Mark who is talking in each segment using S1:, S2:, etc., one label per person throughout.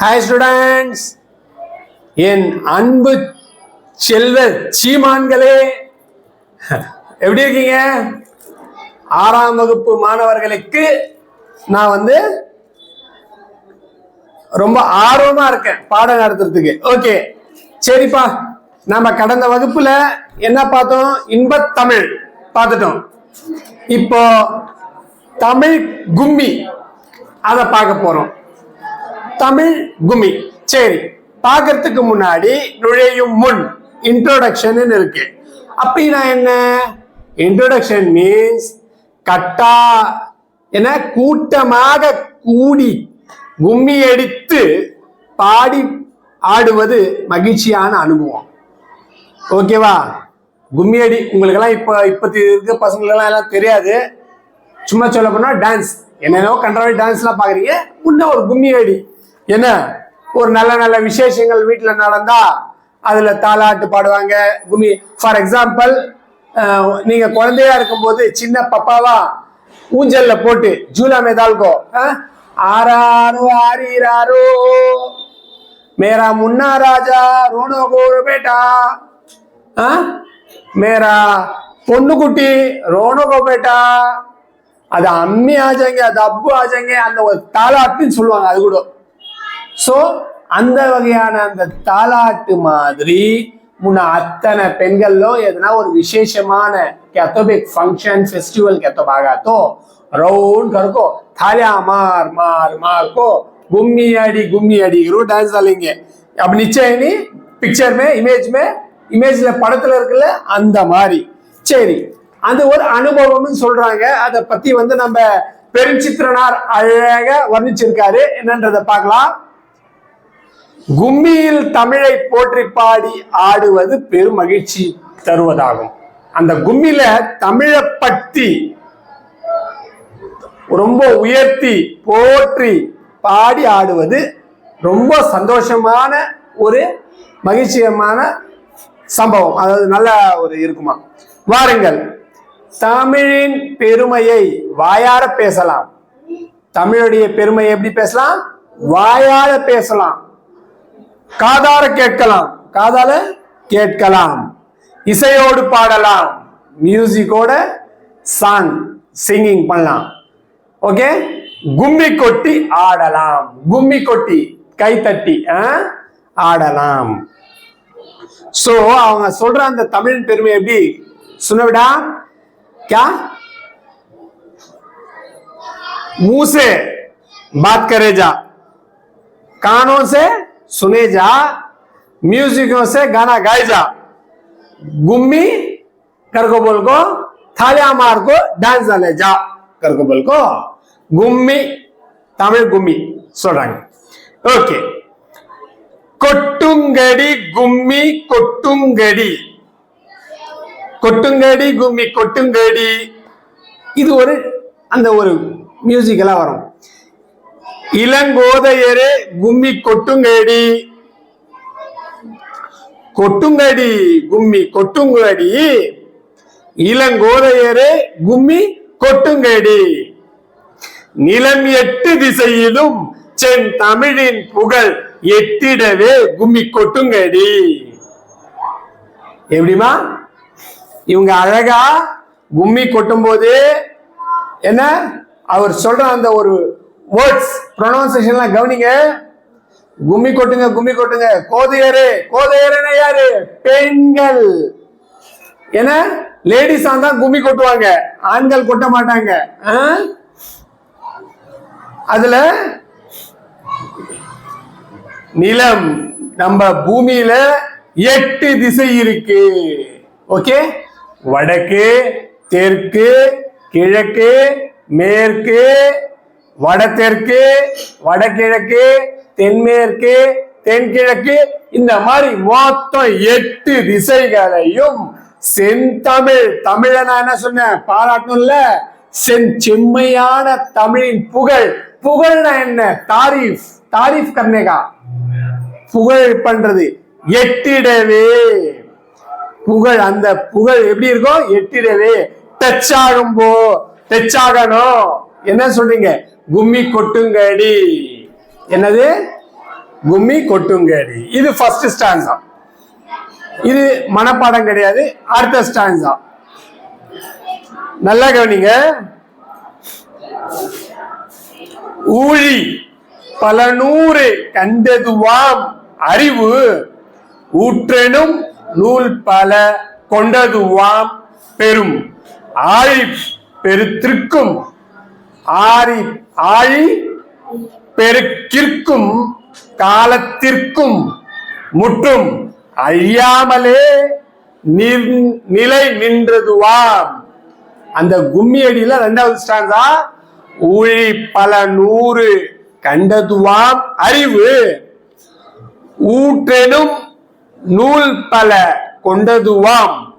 S1: Hi students என் அன்பு செல்வ சீமான்களே எப்படி இருக்கீங்க? ஆறாம் வகுப்பு மாணவர்களுக்கு நான் வந்து ரொம்ப ஆர்வமா இருக்கேன் பாடம் நடத்துறதுக்கு. ஓகே சரிப்பா. நம்ம கடந்த வகுப்புல என்ன பார்த்தோம்? இன்பத்தமிழ் பார்த்துட்டோம். இப்போ தமிழ் கும்மி அதை பார்க்க போறோம். தமிழ் கும்மி சரி பார்க்கறதுக்கு முன்னாடி நுழையும் முன் இன்ட்ரோடக்ஷன் இருக்கு. அப்படின்னா என்ன? இன்ட்ரோடக்ஷன் மீன்ஸ் கட்டா என கூட்டமாக கூடி கும்மி அடித்து பாடி ஆடுவது மகிழ்ச்சியான அனுபவம். ஓகேவா கும்மி அடி உங்களுக்கெல்லாம் இப்போ இப்பத்தி இருக்க பசங்களுக்கெல்லாம் எல்லாம் தெரியாது. சும்மா சொல்ல போனா டான்ஸ் என்னென்னோ கன்றாவி டான்ஸ்லாம் பார்க்குறீங்க. முன்ன ஒரு கும்மி அடி. என்ன ஒரு நல்ல நல்ல விசேஷங்கள் வீட்டில் நடந்தா அதில் தாலாட்டு பாடுவாங்க கும்மி ஃபார் எக்ஸாம்பிள் நீங்கள் குழந்தையா இருக்கும்போது சின்ன பப்பாவா ஊஞ்சல்ல போட்டு ஜூலா மேதால்கோ ஆராரோ ஆறீராரோ மேரா முன்னா ராஜா ரோனோ கோரு பேட்டா ஆ? மேரா பொண்ணுக்குட்டி ரோனோ கோ பேட்டா அது அம்மி ஆஜாங்க அது அப்பு ஆஜாங்க அந்த ஒரு தாலாட்டுன்னு சொல்லுவாங்க அது கூட ஸோ அந்த வகையான அந்த தாலாட்டு மாதிரி முன்ன அத்தனை பெண்களும் எதனா ஒரு விசேஷமான கேத்தோபிக் ஃபங்க்ஷன் ஃபெஸ்டிவல் ಕೆತ್ತೋಬಾಗಾತೋ ರೌಂಡ್ ಕರ್ಕೋ ಥಾಲ್ಯಾ ಮಾರ್ ಮಾರ್ ಮಾರ್ಕೋ கும்மி அடி கும்மி அடி ಇರೋ டான்ஸ் ஆலிங்க அப்ப நிச்சயம் பிக்சர் இமேஜ்மே இமேஜ் மே இமேஜ்ல படத்துல இருக்குல்ல அந்த மாதிரி. சரி அது ஒரு அனுபவம்னு சொல்றாங்க. அதை பத்தி வந்து நம்ம பெருஞ்சித்திரனார் அழக வர்ணிச்சிருக்காரு. என்னன்றதை பார்க்கலாம். கும்மியில் தமிழை போற்றி பாடி ஆடுவது பெரும் மகிழ்ச்சி தருவதாகும். அந்த கும்மியில தமிழை பற்றி ரொம்ப உயர்த்தி போற்றி பாடி ஆடுவது ரொம்ப சந்தோஷமான ஒரு மகிழ்ச்சியமான சம்பவம். அதாவது நல்ல ஒரு இருக்குமா? வாருங்கள். தமிழின் பெருமையை வாயார பேசலாம். தமிழுடைய பெருமையை எப்படி பேசலாம்? வாயார பேசலாம். காதார கேட்கலாம் காதால கேட்கலாம் இசையோடு பாடலாம் மியூசிக்கோட சாங் சிங்கிங் பண்ணலாம் ஓகே கும்மி கொட்டி ஆடலாம் கும்மி கொட்டி கை தட்டி ஆ? ஆடலாம் சோ அவங்க சொல்ற அந்த தமிழின் பெருமை எப்படி சுனவிடா क्या मुंह से बात करे जा कानों से सुने जा म्यूजिकों से गाना गाए जा गुम्मी कर को बोल को थालिया मार को डांस डाले जा कर को बोल को गुम्मी தமிழ் கும்மி சொல்றாங்க ஓகே கொட்டுங்கடி கும்மி கொட்டுங்கடி கொட்டுங்கடி கும்மி கொட்டுங்கடி இது ஒரு அந்த ஒரு மியூசிக்கெல்லாம் வரும் இளங்கோதையரே கும்மி கொட்டுங்கடி. கொட்டுங்கடி கும்மி கொட்டுங்கடி. இளங்கோதையரே கும்மி கொட்டுங்கடி. நிலம் எட்டு திசையிலும் சென் தமிழின் புகழ் எட்டிடவே கும்மி கொட்டுங்கடி. எப்படிமா இவங்க அழகா கும்மி கொட்டும் போது என்ன? அவர் சொல்ற அந்த ஒரு வேர்ட்ஸ் ப்ரொனவுன்சியேஷன்லாம் கவனிங்க. கும்மி கொட்டுங்க கும்மி கொட்டுங்க. கோதையரு கோதையருன்னா யாரு? பெண்கள். என்ன? லேடிஸ் தான் கும்மி கொட்டுவாங்க. ஆண்கள் கொட்ட மாட்டாங்க. ஆ? அதுல நிலம். நம்ம பூமியில எட்டு திசை இருக்கு. ஓகே? வடக்கு தெற்கு கிழக்கு மேற்கு வடதெற்கு வடகிழக்கு தென்மேற்கு தென்கிழக்கு இந்த மாதிரி மொத்தம் எட்டு திசைகளையும் செந்தமிழ் தமிழ நான் என்ன சொன்னேன்? பாராட்டணும்ல? சென் செம்மையான தமிழின் புகழ். புகழ்னா என்ன? தாரீஃப். தாரீஃப் கர்னேகா புகழ் பண்றது எட்டிடவே. புகழ் அந்த புகழ் எப்படி இருக்கும் எட்டிடவே. டச் ஆகும்போ டச் ஆகணும் என்ன சொல்றீங்க? கும்மி கொட்டுங்கடி. என்னது? கும்மி கொட்டுங்கடி. இது ஃபர்ஸ்ட் ஸ்டான்ஸா இது மனப்பாடம் கிடையாது. அடுத்த ஸ்டான்ஸா நல்லா கவனிங்க. ஊழி பல நூறு கண்டதுவாம் அறிவு ஊற்றெனும் நூல் பல கொண்டதுவாம் பெரும். ஆழி பெருத்திற்கும் ஆறி ஆழி பெருக்கிற்கும் காலத்திற்கும் முற்றும் அழியாமலே நின்- நிலை நின்றதுவாம். அந்த கும்மி அடியில ரெண்டாவது ஸ்டாண்டா ஊழி பல நூறு கண்டதுவாம் அறிவு. ஊற்றெனும் நூல் பல கொண்டதுவாம்.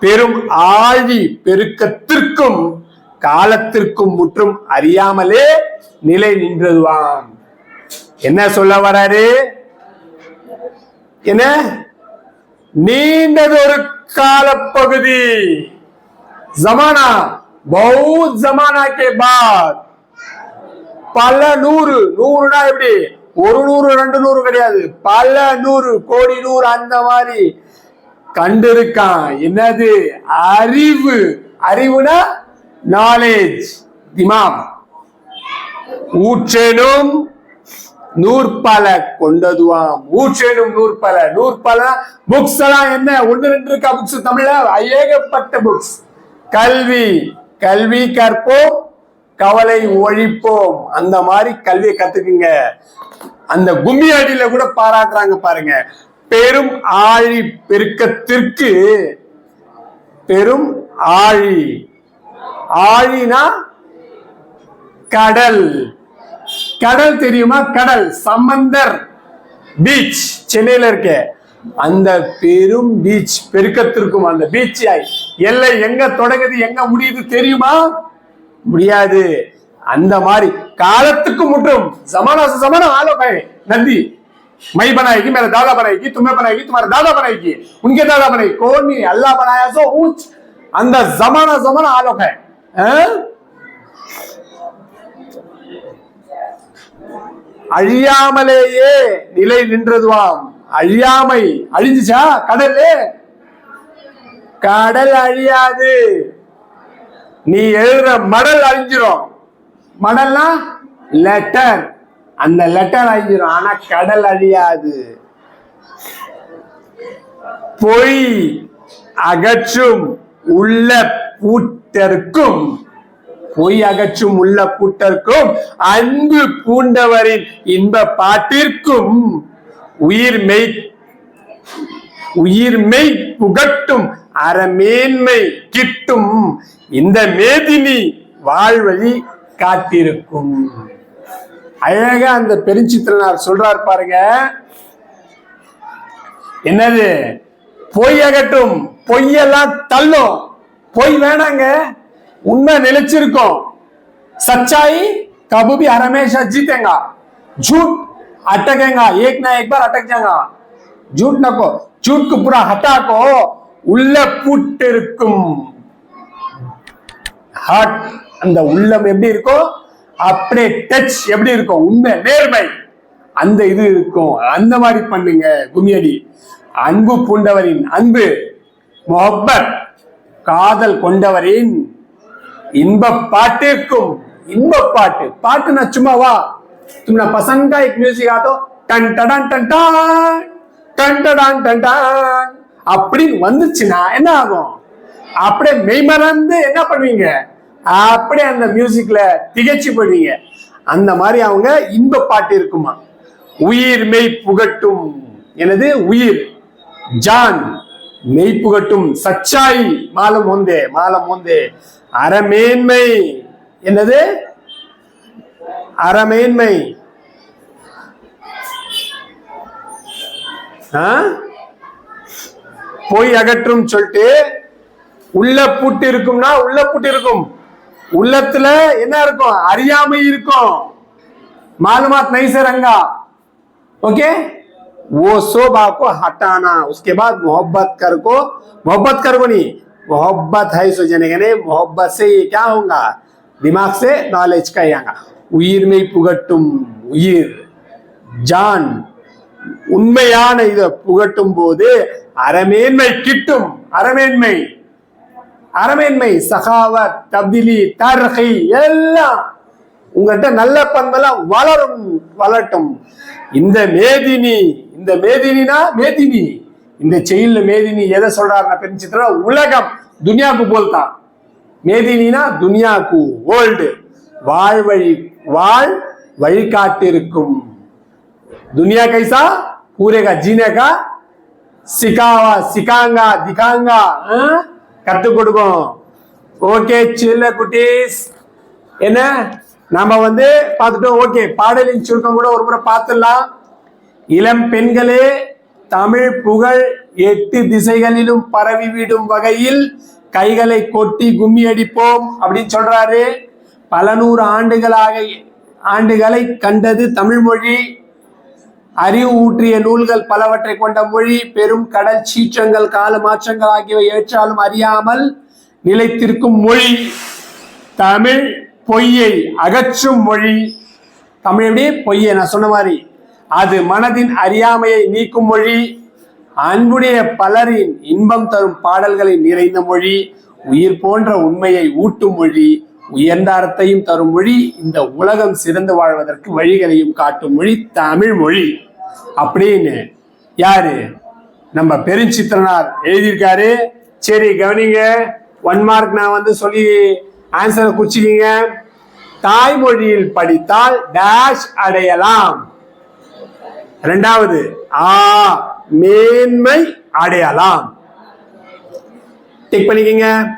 S1: பெரும் ஆழி பெருக்கத்திற்கும் காலத்திற்கும் முற்றும் அறியாமலே நிலை நின்றதுவாம். என்ன சொல்ல வராரு? என்ன? நீண்டதொரு காலப்பகுதி. ஜமானா பௌத் ஜமானா கே பாத். பல நூறு நூறுனா எப்படி? ஒரு நூறு ரெண்டு நூறு கிடையாது. பல நூறு கோடி நூறு அந்த மாதிரி கண்டிருக்கான். என்னது? அறிவு. அறிவுனா நாலேஜ் திமாம் ஊற்றேனும் நூற்பல கொண்டதுவாம். ஊற்றேனும் நூற்பல. நூற்பல புக்ஸ் எல்லாம் என்ன? ஒண்ணு ரெண்டு இருக்கா புக்ஸ் தமிழ்ல? ஏகப்பட்ட புக்ஸ் கல்வி. கல்வி கற்போம் கவலை ஒழிப்போம். அந்த மாதிரி கல்வியை கத்துக்குங்க. அந்த கும்மி அடியில கூட பாராட்டுறாங்க பாருங்க. பெரும் ஆழி பெருக்கத்திற்கு பெரும் ஆழி ஆழினா கடல் கடல் தெரியுமா கடல் சம்பந்தர் பீச் சென்னையில இருக்க அந்த பெரும் பீச் பெருக்கத்திற்கும் அந்த பீச் எல்லை எங்க தொடங்குது எங்க முடியுது தெரியுமா முடியாது அந்த மாதிரி காலத்துக்கு முற்றும் जमाना से जमाना आलोक है नदी मई बनाएगी मेरा दादा बनाएगी तुम्हें बनाएगी तुम्हारा दादा बनाएगी उनके दादा बनाएगी कौन नहीं अल्लाह बनाया सो ऊंच அந்த जमाना जमाना आलोक है हैं? அழியாமலேயே நிலை நின்றதுவாம். அழியாமை அழிஞ்சுச்சா? கடல் கடல் அழியாது. நீ எழுதுற மடல் அழிஞ்சிரும். மடல்னா லெட்டர் அந்த லெட்டர் அழிஞ்சிரும். ஆனா கடல் அழியாது. பொய் அகற்றும் உள்ள பூட்டர்க்கும் பொய் அகற்றும் உள்ள கூட்டருக்கும் அன்பு பூண்டவரின் இன்ப பாட்டிற்கும் உயிர் மெய் உயிர்மெய் புகட்டும் அறமேன்மை கிட்டும் இந்த மேதினி வாழ்வழி காத்திருக்கும் அழகா அந்த பெருஞ்சித்திரனார் சொல்றார் பாருங்க. என்னது? பொய் அகட்டும் பொய்யெல்லாம் தள்ளும். பொய் வேணாங்க உண்மை நிலைச்சிருக்கும் सच्चाई कभी भी हमेशा जीतेगा झूठ अटकेगा एक ना एक बार अटक जाएगा झूठ नको झूठ को पूरा हटा को உள்ள பூட்டு இருக்கும் ஹார்ட் அந்த உள்ளம் எப்படி இருக்கும் அப்படியே டச் எப்படி இருக்கும் உண்மை நேர்மை அந்த இது இருக்கும் அந்த மாதிரி பண்ணுங்க கும்மியடி அன்பு பூண்டவரின் அன்பு மொஹப்பத் காதல் கொண்டவரின் இன்ப பாட்டிற்கும் இன்ப பாட்டு. பாட்டு நான் சும்மா வா. சும்மா பசங்கா का மியூசிக் म्यूजिक டன் டடான் டன் டான். டன் டடான் டன் டான். அப்படின்னு வந்துச்சுன்னா என்ன ஆகும்? அப்படியே மெய்மறந்து என்ன பண்ணுவீங்க? அப்படியே அந்த மியூசிக்ல திகைச்சு போடுவீங்க அந்த மாதிரி அவங்க இன்ப பாட்டு இருக்குமா? உயிர் மெய் புகட்டும். எனது உயிர். ஜான். மெய்ப்புகட்டும் சச்சாய் மாலம் ஒந்தே மாலம் ஒந்தே அறமேன்மை என்னது? அறமேன்மை. பொய் அகற்றும் சொல்லிட்டு உள்ள பூட்டு இருக்கும்னா உள்ள பூட்டு இருக்கும். உள்ளத்துல என்ன இருக்கும்? அறியாமை இருக்கும். மாலுமாத் நைசரங்கா. ஓகே? वो शोभा को हटाना उसके बाद मोहब्बत कर को मोहब्बत कर को नहीं मोहब्बत है सोचने के नहीं मोहब्बत से ये क्या होगा? दिमाग से नॉलेज का आएगा। உயிர் புகட்டும் உயிர் ஜான் உண்மையான இதை புகட்டும் போது அறமேன்மை கிட்டும் அறமேன்மை அறமேன்மை சகாவத் தப்திலி தர்கை எல்லாம் உங்கள்கிட்ட நல்ல பண்பெல்லாம் வளரும் வளட்டும் இந்த மேதினி இந்த மேதினா மேதினி. இந்த செயல்ல மேதினி எதை சொல்றாருன்னா பெண் உலகம் துனியாக்கு போல்தான். மேதினா துனியாக்கு வேர்ல்டு வாழ் வழி வாழ் வழிகாட்டிருக்கும் துனியா கைசா? பூரேகா ஜீனேகா? சிகாவா சிகாங்கா திகாங்கா கத்து கொடுக்கும். ஓகே சில்ல குட்டீஸ். என்ன? நம்ம வந்து பார்த்துட்டோம். ஓகே பாடலின் சுருக்கம் கூட ஒரு முறை பார்த்துடலாம். இளம் பெண்களே தமிழ் புகழ் எட்டு திசைகளிலும் பரவி விடும் வகையில் கைகளை கொட்டி கும்மி அடிப்போம் அப்படின்னு சொல்றாரு. பல நூறு ஆண்டுகளாக ஆண்டுகளை கண்டது தமிழ் மொழி. அறிவு ஊற்றிய நூல்கள் பலவற்றை கொண்ட மொழி. பெரும் கடல் சீற்றங்கள் கால மாற்றங்கள் ஆகியவை ஏற்றாலும் அறியாமல் நிலைத்திருக்கும் மொழி. தமிழ் பொய்யை அகற்றும் மொழி. தமிழ் எப்படி? பொய்யை நான் சொன்ன மாதிரி அது மனதின் அறியாமையை நீக்கும் மொழி. அன்புடைய பலரின் இன்பம் தரும் பாடல்களை நிறைந்த மொழி. உயிர் போன்ற உண்மையை ஊட்டும் மொழி. உயர்ந்த அர்த்தையும் தரும் மொழி. இந்த உலகம் சிறந்து வாழ்வதற்கு வழிகளையும் காட்டும் மொழி. தமிழ் மொழி. அப்படின்னு யாரு? நம்ம பெருஞ்சித்திரனார் எழுதியிருக்காரு. சரி கவனிங்க. ஒன் மார்க் நான் வந்து சொல்லி ஆன்சரை குறிச்சிக்கிங்க தாய்மொழியில் படித்தால் டேஷ் அடையலாம். ரெண்டாவது ஆ மேன்மை அடையலாம் டிக் பண்ணிக்கங்க.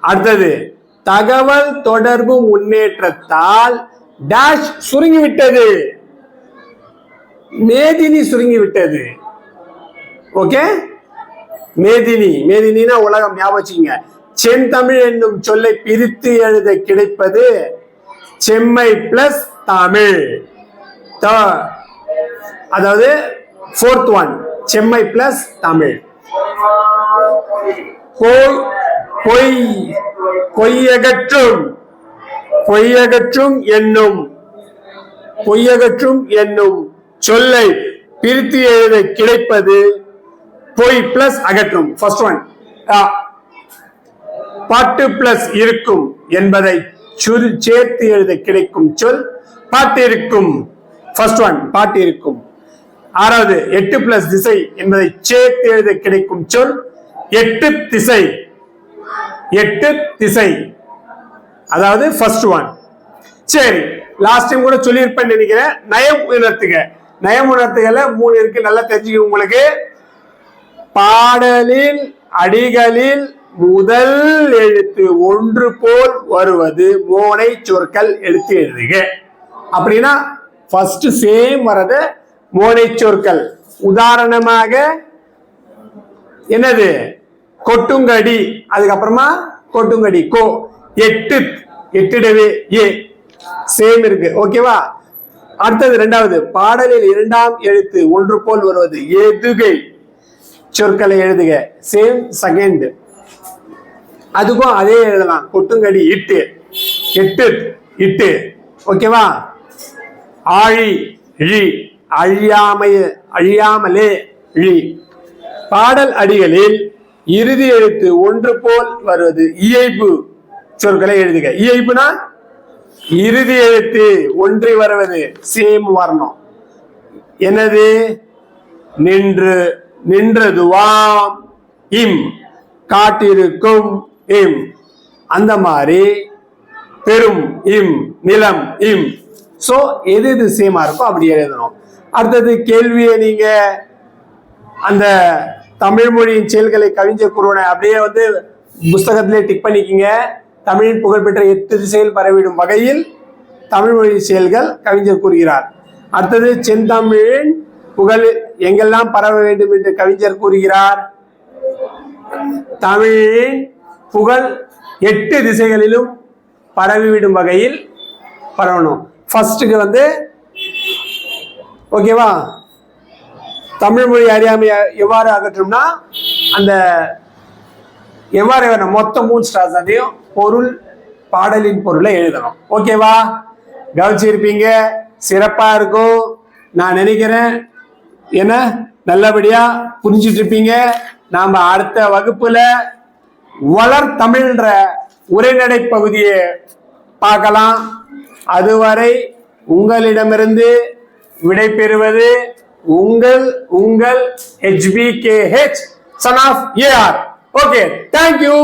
S1: அடுத்தது தகவல் தொடர்பு முன்னேற்றத்தால் டேஷ் சுருங்கி விட்டது மேதினி சுருங்கி விட்டது ஓகே மேதினி மேதினா உலகம் ஞாபகம் வச்சுக்கங்க. செந்தமிழ் என்னும் சொல்லை பிரித்து எழுத கிடைப்பது செம்மை பிளஸ் தமிழ். த- அதாவது ஃபோர்த் ஒன் செம்மை பிளஸ் தமிழ் பொய் பொய் பொய்யகற்றும் பொய்யகற்றும் என்னும் பொய்யகற்றும் என்னும் சொல்லை பிரித்து எழுத கிடைப்பது பொய் பிளஸ் அகற்றும். ஃபர்ஸ்ட் ஒன் பாட்டு பிளஸ் இருக்கும் என்பதை சுரு சேர்த்து எழுத கிடைக்கும் சொல் பாட்டு இருக்கும். ஃபர்ஸ்ட் ஒன் பாட்டு இருக்கும். ஆறாவது எட்டு பிளஸ் திசை என்பதை சேர்த்து எழுத கிடைக்கும் சொல் எட்டு திசை. எட்டு திசை. அதாவது ஃபர்ஸ்ட் ஒன் சரி லாஸ்ட் டைம் கூட சொல்லியிருப்பேன்னு நினைக்கிறேன். நயம் உணர்த்துக. நயம் உணர்த்துகல மூணு இருக்கு நல்லா தெரிஞ்சுக்க உங்களுக்கு. பாடலில் அடிகளில் முதல் எழுத்து ஒன்று போல் வருவது. மோனை சொற்கள் எழுத்து எழுதுக. அப்படின்னா ஃபர்ஸ்ட் சேம் வர்றது மோனை சொற்கள் உதாரணமாக என்னது? கொட்டுங்கடி. அதுக்கப்புறமா கொட்டுங்கடி. கோ. எட்டு. எட்டிடவே ஏ. சேம் இருக்கு. ஓகேவா? அடுத்தது ரெண்டாவது. பாடலில் இரண்டாம் எழுத்து ஒன்று போல் வருவது. எதுகை சொற்களை எழுதுக. சேம் செகண்ட் அதுக்கும் அதே எழுதலாம். கொட்டுங்கடி இட்டு. எட்டு. இட்டு. ஓகேவா? ஆழி இழி அழியாமைய அழியாமலே இழி. பாடல் அடிகளில் இறுதி எழுத்து ஒன்று போல் வருவது இயைப்பு சொற்களை எழுதுக. இயைப்புனா இறுதி எழுத்து ஒன்றி வருவது சேம் வரணும். என்னது? நின்று நின்றதுவாம் இம் காட்டிருக்கும் இம். அந்த மாதிரி பெரும் இம் நிலம் இம். சோ எது எது சேமா இருக்கோ அப்படி எழுதணும். அடுத்தது கேள்வியை நீங்க அந்த தமிழ் மொழியின் செயல்களை கவிஞர் குருவனை அப்படியே வந்து புஸ்தகத்திலே டிக் பண்ணிக்கிங்க. தமிழின் புகழ்பெற்ற எட்டு திசையில் பரவிடும் வகையில் தமிழ் மொழி செயல்கள் கவிஞர் கூறுகிறார். அடுத்தது செந்தமிழின் புகழ் எங்கெல்லாம் பரவ வேண்டும் என்று கவிஞர் கூறுகிறார். தமிழின் புகழ் எட்டு திசைகளிலும் பரவிவிடும் வகையில் பரவணும். ஃபர்ஸ்ட்டுக்கு வந்து ஓகேவா? தமிழ் மொழி அறியாமை எவ்வாறு அகற்றும்னா அந்த எவ்வாறு வேணும் மொத்தம் மூணு ஸ்டார்ஸ் அதையும் பொருள் பாடலின் பொருளை எழுதணும். ஓகேவா? கவனிச்சிருப்பீங்க? சிறப்பாக இருக்கும். நான் நினைக்கிறேன். என்ன? நல்லபடியாக புரிஞ்சிட்டு இருப்பீங்க நாம் அடுத்த வகுப்பில் வளர் தமிழ்ன்ற உரைநடை பகுதியை பார்க்கலாம். அதுவரை உங்களிடமிருந்து விடை பெறுவது உங்கள் உங்கள் HPKH son of AR okay thank you